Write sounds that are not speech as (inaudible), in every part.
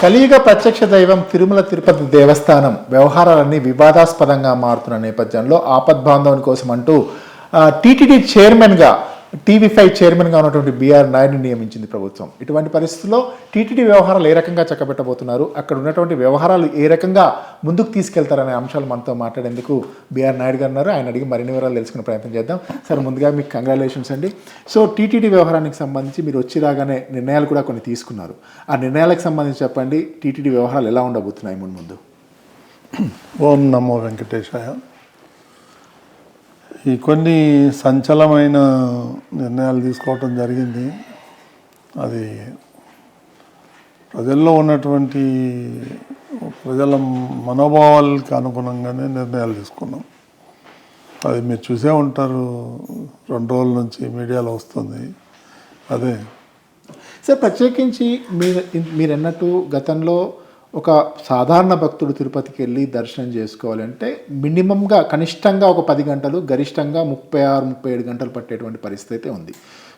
కలియుగ ప్రత్యక్ష దైవం తిరుమల తిరుపతి దేవస్థానం వ్యవహారాలన్నీ వివాదాస్పదంగా మారుతున్న నేపథ్యంలో ఆపద్బాంధవుని కోసం అంటూ టీటీడీ చైర్మన్గా టీవీ ఫైవ్ చైర్మన్గా ఉన్నటువంటి బీఆర్ నాయుడు నియమించింది ప్రభుత్వం. ఇటువంటి పరిస్థితుల్లో టీటీడీ వ్యవహారాలు ఏ రకంగా చక్కబెట్టబోతున్నారు? అక్కడ ఉన్నటువంటి వ్యవహారాలు ఏ రకంగా ముందుకు తీసుకెళ్తారనే అంశాలు మనతో మాట్లాడేందుకు బీఆర్ నాయుడు గారు ఉన్నారు. ఆయన అడిగి మరిన్ని వివరాలు తెలుసుకునే ప్రయత్నం చేద్దాం. సార్ ముందుగా మీకు కంగ్రాచులేషన్స్ అండి. సో టీటీడీ వ్యవహారానికి సంబంధించి మీరు వచ్చి రాగానే నిర్ణయాలు కూడా కొన్ని తీసుకున్నారు. ఆ నిర్ణయాలకు సంబంధించి చెప్పండి. టీటీడీ వ్యవహారాలు ఎలా ఉండబోతున్నాయి? ముందు ముందు. ఓం నమో వెంకటేశాయ. ఈ కొన్ని సంచలమైన నిర్ణయాలు తీసుకోవటం జరిగింది. అది ప్రజల్లో ఉన్నటువంటి ప్రజల మనోభావాలకి అనుగుణంగానే నిర్ణయాలు తీసుకున్నాం. అది మీరు చూసే ఉంటారు. రెండు రోజుల నుంచి మీడియాలో వస్తుంది. అదే. సార్ ప్రత్యేకించి మీరు మీరు అన్నట్టు గతంలో ఒక సాధారణ భక్తుడు తిరుపతికి వెళ్ళి దర్శనం చేసుకోవాలంటే మినిమంగా కనిష్టంగా ఒక పది గంటలు గరిష్టంగా ముప్పై ఆరు ముప్పై ఏడు గంటలు పట్టేటువంటి పరిస్థితి అయితే ఉంది.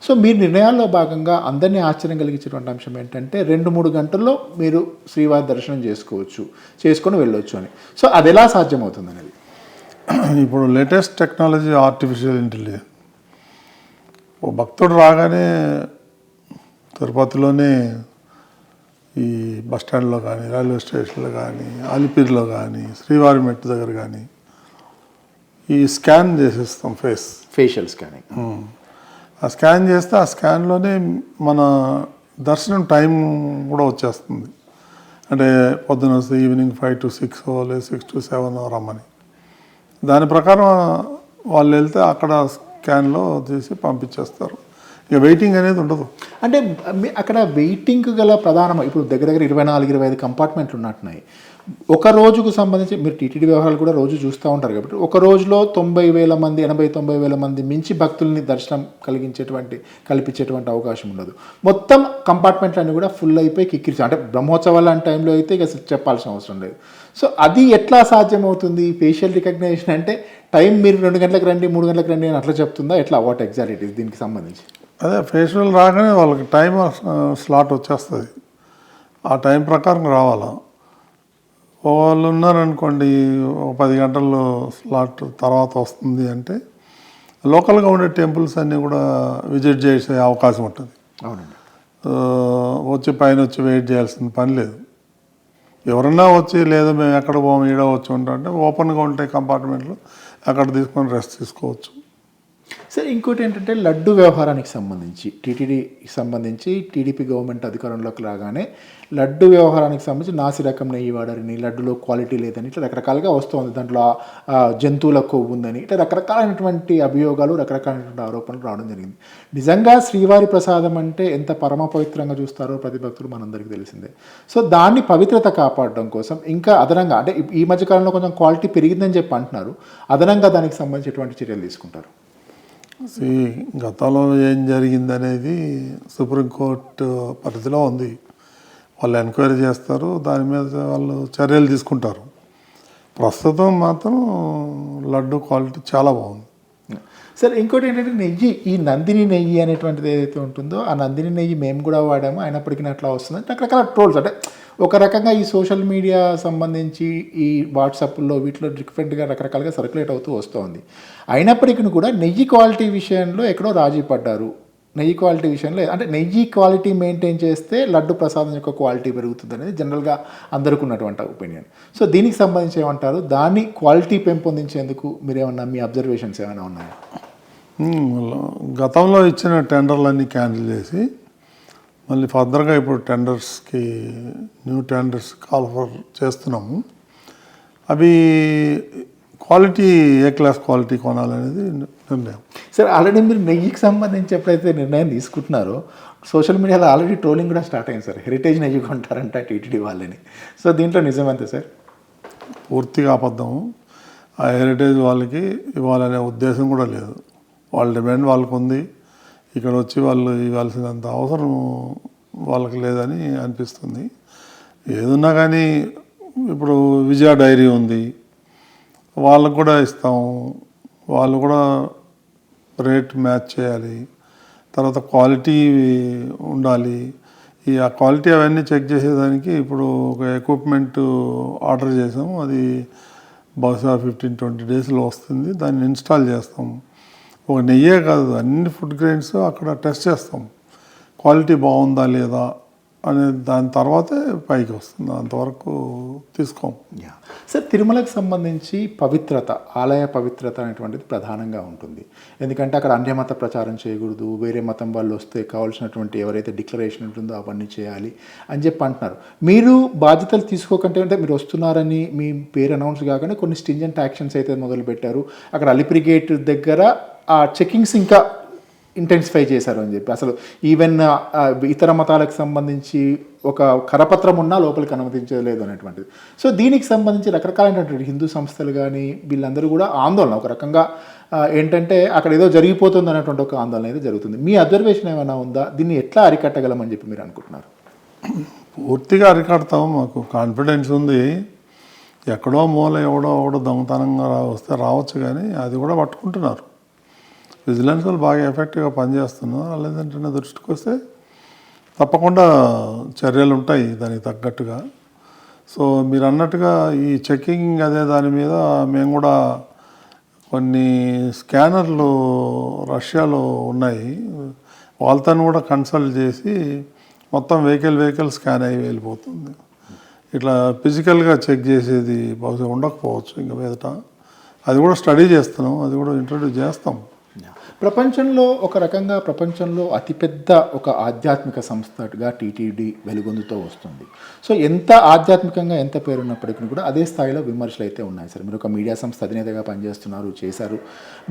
సో మీ నిర్ణయాల్లో భాగంగా అందరినీ ఆశ్చర్యం కలిగించేటువంటి అంశం ఏంటంటే రెండు మూడు గంటల్లో మీరు శ్రీవారి దర్శనం చేసుకోవచ్చు చేసుకొని వెళ్ళొచ్చు అని. సో అది ఎలా సాధ్యమవుతుంది అనేది? ఇప్పుడు లేటెస్ట్ టెక్నాలజీ ఆర్టిఫిషియల్ ఇంటెలిజెన్స్. ఓ భక్తుడు రాగానే తిరుపతిలోనే ఈ బస్ స్టాండ్లో కానీ రైల్వే స్టేషన్లో కానీ అలిపిరిలో కానీ శ్రీవారి మెట్టు దగ్గర కానీ ఈ స్కాన్ చేసేస్తాం ఫేస్. Facial scanning. ఆ స్కాన్ చేస్తే ఆ స్కాన్లోనే మన దర్శనం టైం కూడా వచ్చేస్తుంది. అంటే పొద్దున వస్తే ఈవినింగ్ ఫైవ్ టు సిక్స్ లేదా సిక్స్ టు సెవెన్ రమ్మని. దాని ప్రకారం వాళ్ళు వెళ్తే అక్కడ స్కాన్లో తీసి పంపించేస్తారు. ఇక వెయిటింగ్ అనేది ఉండదు. అంటే అక్కడ వెయిటింగ్ గల ప్రధానం ఇప్పుడు దగ్గర దగ్గర ఇరవై నాలుగు ఇరవై ఐదు కంపార్ట్మెంట్లు ఉన్నట్టున్నాయి. ఒక రోజుకు సంబంధించి మీరు టీటీడీ వ్యవహారాలు కూడా రోజు చూస్తూ ఉంటారు కాబట్టి ఒక రోజులో తొంభై వేల మంది ఎనభై తొంభై వేల మంది మించి భక్తుల్ని దర్శనం కలిగించేటువంటి కల్పించేటువంటి అవకాశం ఉండదు. మొత్తం కంపార్ట్మెంట్లన్నీ కూడా ఫుల్ అయిపోయి కిక్కిరిచి అంటే బ్రహ్మోత్సవాలు టైంలో అయితే ఇక చెప్పాల్సిన అవసరం లేదు. సో అది ఎట్లా సాధ్యమవుతుంది? ఫేషియల్ రికగ్నేషన్ అంటే టైం మీరు రెండు గంటలకు రండి మూడు గంటలకు రండి అని అట్లా చెప్తుందా? ఎట్లా? వాట్ ఎగ్జాక్ట్ ఇట్ ఇస్ దీనికి సంబంధించి? అదే ఫేషియల్ రాగానే వాళ్ళకి టైం స్లాట్ వచ్చేస్తుంది. ఆ టైం ప్రకారం రావాలా? వాళ్ళు ఉన్నారనుకోండి ఒక పది గంటల్లో స్లాట్ తర్వాత వస్తుంది అంటే లోకల్గా ఉండే టెంపుల్స్ అన్నీ కూడా విజిట్ చేసే అవకాశం ఉంటుంది. అవునండి. వచ్చి పైన వచ్చి వెయిట్ చేయాల్సిన పని లేదు. ఎవరన్నా వచ్చి లేదా మేము ఎక్కడ పోము ఈడ వచ్చి ఉంటాం అంటే ఓపెన్గా ఉంటాయి కంపార్ట్మెంట్లు అక్కడ తీసుకొని రెస్ట్ తీసుకోవచ్చు. సరే ఇంకోటి ఏంటంటే లడ్డు వ్యవహారానికి సంబంధించి టీటీడీకి సంబంధించి టీడీపీ గవర్నమెంట్ అధికారంలోకి రాగానే లడ్డు వ్యవహారానికి సంబంధించి నాసి రకం నెయ్యి వాడరని లడ్డులో క్వాలిటీ లేదని ఇట్లా రకరకాలుగా వస్తుంది దాంట్లో జంతువుల కొవ్వు ఉందని ఇట్లా రకరకాలైనటువంటి అభియోగాలు రకరకాలైనటువంటి ఆరోపణలు రావడం జరిగింది. నిజంగా శ్రీవారి ప్రసాదం అంటే ఎంత పరమ పవిత్రంగా చూస్తారో ప్రతి భక్తులు మనందరికీ తెలిసిందే. సో దాన్ని పవిత్రత కాపాడడం కోసం ఇంకా అదనంగా అంటే ఈ- ఈ మధ్యకాలంలో కొంచెం క్వాలిటీ పెరిగిందని చెప్పి అంటున్నారు. అదనంగా దానికి సంబంధించి ఎటువంటి చర్యలు తీసుకుంటారు? ఈ గతంలో ఏం జరిగిందనేది సుప్రీంకోర్టు పరిధిలో ఉంది. వాళ్ళు ఎంక్వైరీ చేస్తారు దాని మీద వాళ్ళు చర్యలు తీసుకుంటారు. ప్రస్తుతం మాత్రం లడ్డు క్వాలిటీ చాలా బాగుంది. సరే ఇంకోటి ఏంటంటే నెయ్యి ఈ నందిని నెయ్యి అనేటువంటిది ఏదైతే ఉంటుందో ఆ నందిని నెయ్యి మేము కూడా వాడాము అయినప్పటికీ అట్లా వస్తుంది. రకరకాల ట్రోల్స్ అంటే ఒక రకంగా ఈ సోషల్ మీడియా సంబంధించి ఈ వాట్సాప్లో వీటిలో డిఫరెంట్గా రకరకాలుగా సర్క్యులేట్ అవుతూ వస్తుంది. అయినప్పటికీ కూడా నెయ్యి క్వాలిటీ విషయంలో ఎక్కడో రాజీ పడ్డారు. నెయ్యి క్వాలిటీ విషయంలో అంటే నెయ్యి క్వాలిటీ మెయింటైన్ చేస్తే లడ్డు ప్రసాదం యొక్క క్వాలిటీ పెరుగుతుంది అనేది జనరల్గా అందరికీ ఉన్నటువంటి ఒపీనియన్ సో దీనికి సంబంధించి ఏమంటారు? దాన్ని క్వాలిటీ పెంపొందించేందుకు మీరు ఏమన్నా మీ అబ్జర్వేషన్స్ ఏమైనా ఉన్నాయా? గతంలో ఇచ్చిన టెండర్లన్నీ క్యాన్సిల్ చేసి మళ్ళీ ఫర్దర్గా ఇప్పుడు టెండర్స్కి న్యూ టెండర్స్ కాల్ ఫర్ చేస్తున్నాము. అవి క్వాలిటీ ఏ క్లాస్ క్వాలిటీ కొనాలనేది నిర్ణయం. సరే ఆల్రెడీ మీరు నెయ్యికి సంబంధించి ఎప్పుడైతే నిర్ణయం తీసుకుంటున్నారో సోషల్ మీడియాలో ఆల్రెడీ ట్రోలింగ్ కూడా స్టార్ట్ అయింది సార్. హెరిటేజ్ నెయ్యి కొంటారంట టీటీడీ వాళ్ళని. సో దీంట్లో నిజమంతే సార్? పూర్తిగా అబద్ధము. ఆ హెరిటేజ్ వాళ్ళకి ఇవ్వాలనే ఉద్దేశం కూడా లేదు. వాళ్ళ డిమాండ్ వాళ్ళకు ఉంది ఇక్కడ వచ్చి వాళ్ళు ఇవ్వాల్సినంత అవసరం వాళ్ళకి లేదని అనిపిస్తుంది. ఏదున్నా కానీ ఇప్పుడు విజయ డైరీ ఉంది. వాళ్ళకు కూడా ఇస్తాము వాళ్ళు కూడా రేట్ మ్యాచ్ చేయాలి. తర్వాత క్వాలిటీ ఉండాలి. ఈ ఆ క్వాలిటీ అవన్నీ చెక్ చేసేదానికి ఇప్పుడు ఒక ఎక్విప్మెంట్ ఆర్డర్ చేసాము. అది బహుశా ఫిఫ్టీన్ ట్వంటీ డేస్లో వస్తుంది. దాన్ని ఇన్స్టాల్ చేస్తాం. ఒక నెయ్యే కాదు అన్ని ఫుడ్ గ్రెయిన్స్ అక్కడ టెస్ట్ చేస్తాం. క్వాలిటీ బాగుందా లేదా అనే దాని తర్వాతే పైకి వస్తుంది అంతవరకు తీసుకోం. యా. సార్ తిరుమలకు సంబంధించి పవిత్రత ఆలయ పవిత్రత అనేటువంటిది ప్రధానంగా ఉంటుంది. ఎందుకంటే అక్కడ అన్యమత ప్రచారం చేయకూడదు వేరే మతం వాళ్ళు వస్తే కావాల్సినటువంటి ఎవరైతే డిక్లరేషన్ ఉంటుందో అవన్నీ చేయాలి అని చెప్పి అంటున్నారు. మీరు బాధ్యతలు తీసుకోకంటే అంటే మీరు వస్తున్నారని మీ పేరు అనౌన్స్ కాగానే కొన్ని స్టింజెంట్ యాక్షన్స్ అయితే మొదలు పెట్టారు అక్కడ అలిపిరిగేట్ దగ్గర ఆ చెకింగ్స్ ఇంకా ఇంటెన్సిఫై చేశారు అని చెప్పి. అసలు ఈవెన్ ఇతర మతాలకు సంబంధించి ఒక కరపత్రం ఉన్నా లోపలికి అనుమతించలేదు అనేటువంటిది. సో దీనికి సంబంధించి రకరకాలైనటువంటి హిందూ సంస్థలు కానీ వీళ్ళందరూ కూడా ఆందోళన. ఒక రకంగా ఏంటంటే అక్కడ ఏదో జరిగిపోతుంది అనేటువంటి ఒక ఆందోళన అయితే జరుగుతుంది. మీ అబ్జర్వేషన్ ఏమైనా ఉందా? దీన్ని ఎట్లా అరికట్టగలమని చెప్పి మీరు అనుకుంటున్నారు? పూర్తిగా అరికడతాం. మాకు కాన్ఫిడెన్స్ ఉంది. ఎక్కడో మూల ఎవడో ఎవడో దొంగతనంగా రా- వస్తే రావచ్చు కానీ అది కూడా పట్టుకుంటున్నారు. విజిలెన్స్ వాళ్ళు బాగా ఎఫెక్టివ్గా పనిచేస్తున్నారు లేదంటే నా దృష్టికి వస్తే తప్పకుండా చర్యలు ఉంటాయి దానికి తగ్గట్టుగా. సో మీరు అన్నట్టుగా ఈ చెకింగ్ అదే దాని మీద మేము కూడా కొన్ని స్కానర్లు రష్యాలో ఉన్నాయి. వాళ్ళతో కూడా కన్సల్ట్ చేసి మొత్తం వెహికల్ వెహికల్ స్కాన్ అయ్యి వెళ్ళిపోతుంది. ఇట్లా ఫిజికల్గా చెక్ చేసేది బహుశా ఉండకపోవచ్చు ఇంకా మీదట. అది కూడా స్టడీ చేస్తున్నాం అది కూడా ఇంట్రడ్యూస్ చేస్తాం. ప్రపంచంలో ఒక రకంగా ప్రపంచంలో అతిపెద్ద ఒక ఆధ్యాత్మిక సంస్థగా టీటీడీ వెలుగొందుతూ వస్తుంది. సో ఎంత ఆధ్యాత్మికంగా ఎంత పేరున్నప్పటికీ కూడా అదే స్థాయిలో విమర్శలు అయితే ఉన్నాయి సార్. మీరు ఒక మీడియా సంస్థ అధినేతగా పనిచేస్తున్నారు చేశారు.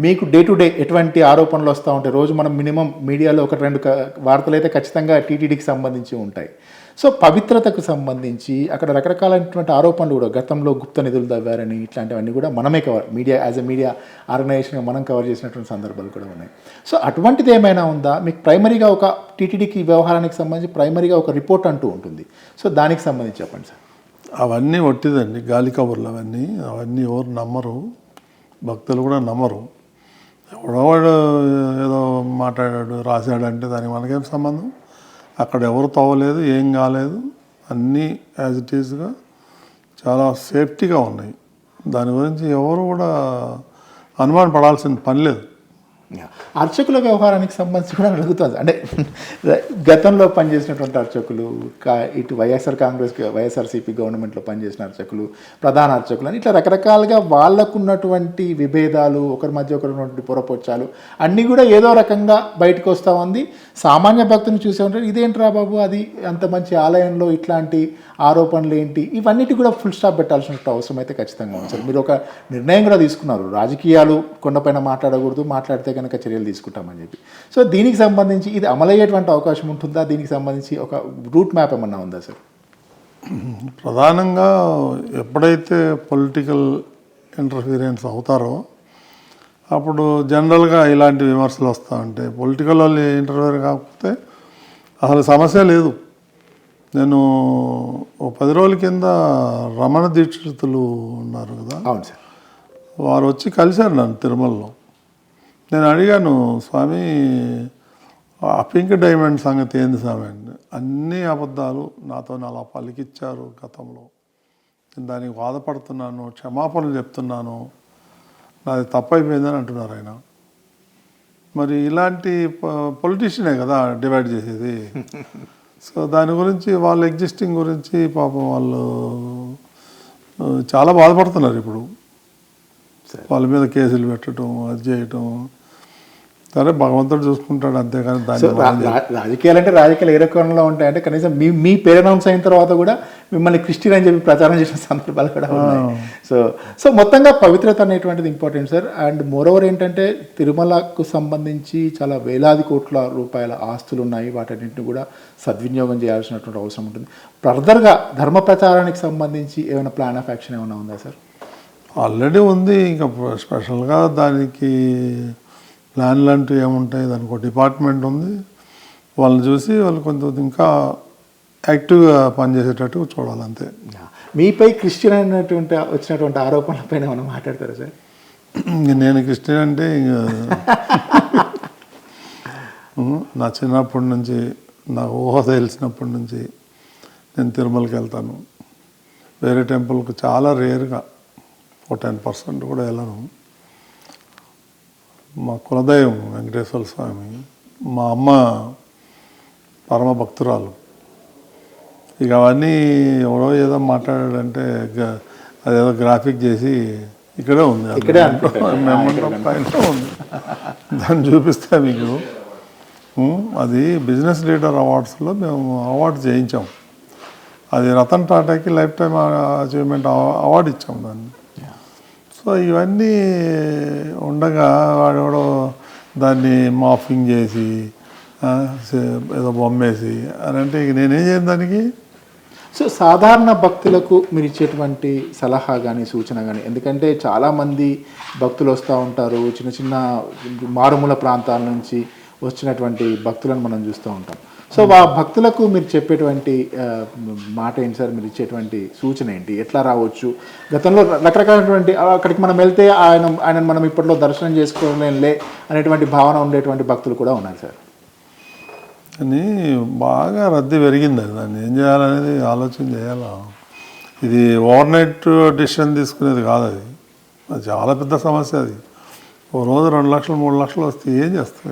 మీకు డే టు డే ఎటువంటి ఆరోపణలు వస్తూ ఉంటాయి? రోజు మనం మినిమం మీడియాలో ఒక రెండు వార్తలు అయితే ఖచ్చితంగా టీటీడీకి సంబంధించి ఉంటాయి. సో పవిత్రతకు సంబంధించి అక్కడ రకరకాలైనటువంటి ఆరోపణలు కూడా గతంలో గుప్త నిధులు తవ్వారని ఇట్లాంటివన్నీ కూడా మనమే cover media as a media ఆర్గనైజేషన్గా మనం కవర్ చేసినటువంటి సందర్భాలు కూడా ఉన్నాయి. సో అటువంటిది ఏమైనా ఉందా? మీకు ప్రైమరీగా ఒక టీటీడీకి వ్యవహారానికి సంబంధించి ప్రైమరీగా ఒక రిపోర్ట్ అంటూ ఉంటుంది. సో దానికి సంబంధించి చెప్పండి సార్. అవన్నీ ఒట్టిదండి. గాలి కబుర్లు అవన్నీ అవన్నీ ఎవరు నమ్మరు. భక్తులు కూడా నమ్మరు. ఎవడోవాడు ఏదో మాట్లాడాడు రాశాడు అంటే దానికి మనకేం సంబంధం? అక్కడ ఎవరు తవ్వలేదు ఏం కాలేదు. అన్నీ యాజ్ ఇట్ ఈస్గా చాలా సేఫ్టీగా ఉన్నాయి. దాని గురించి ఎవరు కూడా అనుమాన పడాల్సిన పని లేదు. అర్చకుల వ్యవహారానికి సంబంధించి కూడా అడుగుతుంది అంటే గతంలో పనిచేసినటువంటి అర్చకులు ఇటు వైఎస్ఆర్ కాంగ్రెస్ వైఎస్ఆర్సీపీ గవర్నమెంట్లో పనిచేసిన అర్చకులు ప్రధాన అర్చకులు అని ఇట్లా రకరకాలుగా వాళ్ళకున్నటువంటి విభేదాలు ఒకరి మధ్య ఒకరి ఉన్నటువంటి పొరపొచ్చాలు అన్నీ కూడా ఏదో రకంగా బయటకు వస్తూ ఉంది. సామాన్య భక్తుని చూసే ఉంటారు ఇదేంట్రా బాబు అది అంత మంచి ఆలయంలో ఇట్లాంటి ఆరోపణలు ఏంటి? ఇవన్నిటి కూడా ఫుల్ స్టాప్ పెట్టాల్సిన అవసరం అయితే ఖచ్చితంగా ఉంది సార్. మీరు ఒక నిర్ణయం కూడా తీసుకున్నారు. రాజకీయాలు కొండపైన మాట్లాడకూడదు మాట్లాడితే కనుక చర్యలు తీసుకుంటామని చెప్పి. సో దీనికి సంబంధించి ఇది అమలయ్యేటువంటి అవకాశం ఉంటుందా? దీనికి సంబంధించి ఒక రూట్ మ్యాప్ ఏమన్నా ఉందా సార్? ప్రధానంగా ఎప్పుడైతే పొలిటికల్ ఇంటర్ఫీరెన్స్ అవుతారో అప్పుడు జనరల్గా ఇలాంటి విమర్శలు వస్తూ ఉంటాయి. పొలిటికల్ వాళ్ళు ఇంటర్ఫీర్ కాకపోతే అసలు సమస్య లేదు. నేను ఓ పది రోజుల కింద రమణ దీక్షితులు ఉన్నారు కదా. అవును సార్. వారు వచ్చి కలిశారు నన్ను తిరుమలలో. నేను అడిగాను స్వామి ఆ పింక్ డైమండ్ సంగతి ఏంది స్వామి అని అన్ని అబద్ధాలు నాతో అలా పలికిచ్చారు గతంలో. నేను దానికి బాధపడుతున్నాను క్షమాపణలు చెప్తున్నాను నాది తప్పైపోయిందని అంటున్నారు ఆయన. మరి ఇలాంటి పొలిటీషియనే కదా డివైడ్ చేసేది. సో దాని గురించి వాళ్ళ ఎగ్జిస్టింగ్ గురించి పాపం వాళ్ళు చాలా బాధపడుతున్నారు ఇప్పుడు. వాళ్ళ మీద కేసులు పెట్టడం అది చేయటం సరే భగవంతుడు చూసుకుంటాడు అంతేగాని రా- రాజకీయాలు అంటే రాజకీయాలు ఏ రకంలో ఉంటాయంటే కనీసం మీ మీ పేరు అనౌన్స్ అయిన తర్వాత కూడా మిమ్మల్ని క్రిస్టియన్ అని చెప్పి ప్రచారం చేసిన సందర్భాలు కూడా ఉన్నాయి. సో సో మొత్తంగా పవిత్రత అనేటువంటిది ఇంపార్టెంట్ సార్ అండ్ మోరోవర్ ఏంటంటే తిరుమలకు సంబంధించి చాలా వేలాది కోట్ల రూపాయల ఆస్తులు ఉన్నాయి. వాటన్నింటిని కూడా సద్వినియోగం చేయాల్సినటువంటి అవసరం ఉంటుంది. ఫర్దర్గా ధర్మ ప్రచారానికి సంబంధించి ఏమైనా ప్లాన్ ఆఫ్ యాక్షన్ ఏమైనా ఉందా సార్ ఆల్రెడీ ఉంది. ఇంకా స్పెషల్గా దానికి ప్లాన్లు అంటూ ఏముంటాయి? దానికి ఒక డిపార్ట్మెంట్ ఉంది. వాళ్ళని చూసి వాళ్ళు కొంచెం ఇంకా యాక్టివ్గా పనిచేసేటట్టు చూడాలి అంతే. మీపై క్రిస్టియన్ అయినటువంటి వచ్చినటువంటి ఆరోపణలపైన ఏమైనా మాట్లాడతారా సార్? నేను క్రిస్టియన్ అంటే (laughs) నా చిన్నప్పటి నుంచి నాకు ఊహ తెలిసినప్పటి నుంచి నేను తిరుమలకి వెళ్తాను. వేరే టెంపుల్కి చాలా రేర్గా ఒక టెన్ పర్సెంట్ కూడా వెళ్ళను. మా కులదైవం వెంకటేశ్వర స్వామి మా అమ్మ పరమ భక్తురాలు ఇక అవన్నీ ఎవరో ఏదో మాట్లాడాడంటే అదేదో గ్రాఫిక్ చేసి ఇక్కడే ఉంది. పైన ఉంది. దాన్ని చూపిస్తే మీకు. అది బిజినెస్ లీడర్ అవార్డ్స్లో మేము అవార్డు చేయించాం. అది రతన్ టాటాకి లైఫ్ టైమ్ అచీవ్మెంట్ అవార్డు ఇచ్చాం దాన్ని. సో ఇవన్నీ ఉండగా వాడెవడో దాన్ని మాఫింగ్ చేసి ఏదో బొమ్మేసి అని అంటే ఇక నేనేం చేయను దానికి? సో సాధారణ భక్తులకు మీరు ఇచ్చేటువంటి సలహా కానీ సూచన కానీ ఎందుకంటే చాలామంది భక్తులు వస్తూ ఉంటారు చిన్న చిన్న మారుమూల ప్రాంతాల నుంచి వచ్చినటువంటి భక్తులను మనం చూస్తూ ఉంటాం. సో ఆ భక్తులకు మీరు చెప్పేటువంటి మాట ఏంటి సార్? మీరు ఇచ్చేటువంటి సూచన ఏంటి? ఎట్లా రావచ్చు? గతంలో రకరకాలైనటువంటి అక్కడికి మనం వెళ్తే ఆయన ఆయన మనం ఇప్పట్లో దర్శనం చేసుకోలేంలే అనేటువంటి భావన ఉండేటువంటి భక్తులు కూడా ఉన్నారు సార్. అని బాగా రద్దీ పెరిగింది అది. దాన్ని ఏం చేయాలనేది ఆలోచన చేయాలా? ఇది ఓవర్నైట్ డిసిషన్ తీసుకునేది కాదు అది. అది చాలా పెద్ద సమస్య అది. ఓ రోజు రెండు లక్షలు మూడు లక్షలు వస్తే ఏం చేస్తాం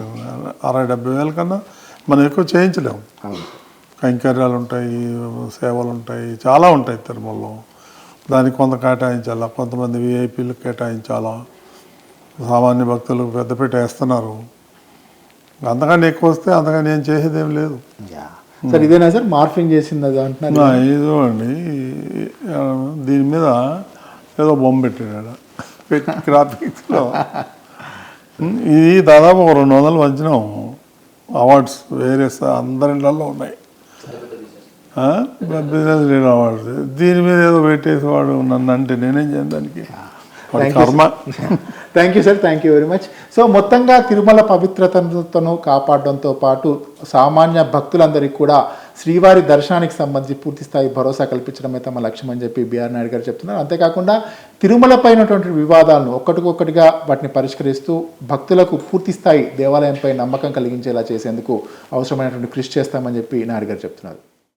అరవై డెబ్బై వేల కన్నా మనం ఎక్కువ చేయించలేము. కైంకర్యాలు ఉంటాయి సేవలు ఉంటాయి చాలా ఉంటాయి తిరుమలలో. దానికి కొంత కేటాయించాలా? కొంతమంది విఐపీలకు కేటాయించాలా? సామాన్య భక్తులకు పెద్దపీట వేస్తున్నారు. అంతకన్నా ఎక్కువ వస్తే అంతకన్నా ఏం చేసేది లేదు. సార్ ఇదేనా సార్? మార్ఫింగ్ చేసింది అది అంటున్నారు? నా ఇది ఆ, దీని మీద ఏదో బొమ్మ పెట్టాడు పెట్టి గ్రాఫిక్స్లో (laughs) ఇది దాదాపు ఒక రెండు వందలు వంచినాం అవార్డ్స్ వేరే స- అందరి ఇళ్ళల్లో ఉన్నాయి? బిజినెస్ లీడర్ అవార్డ్స్ దీని మీద ఏదో పెట్టేసి వాడు నన్ను అంటే నేనేం చేయను దానికి. కర్మ. Thank you sir thank you very much so మొత్తంగా తిరుమల పవిత్రతను కాపాడడంతో పాటు సామాన్య భక్తులందరికీ కూడా శ్రీవారి దర్శనానికి సంబంధించి పూర్తి స్థాయి భరోసా కల్పించడమే తమ లక్ష్యం అని చెప్పి బీఆర్ నాయుడు గారు చెప్తున్నారు. అంతేకాకుండా తిరుమల పైనటువంటి వివాదాలను ఒక్కటికొక్కటిగా వాటిని పరిష్కరిస్తూ భక్తులకు పూర్తి స్థాయి దేవాలయంపై నమ్మకం కలిగించేలా చేసేందుకు అవసరమైనటువంటి కృషి చేస్తామని చెప్పి నాయుడు గారు చెప్తున్నారు.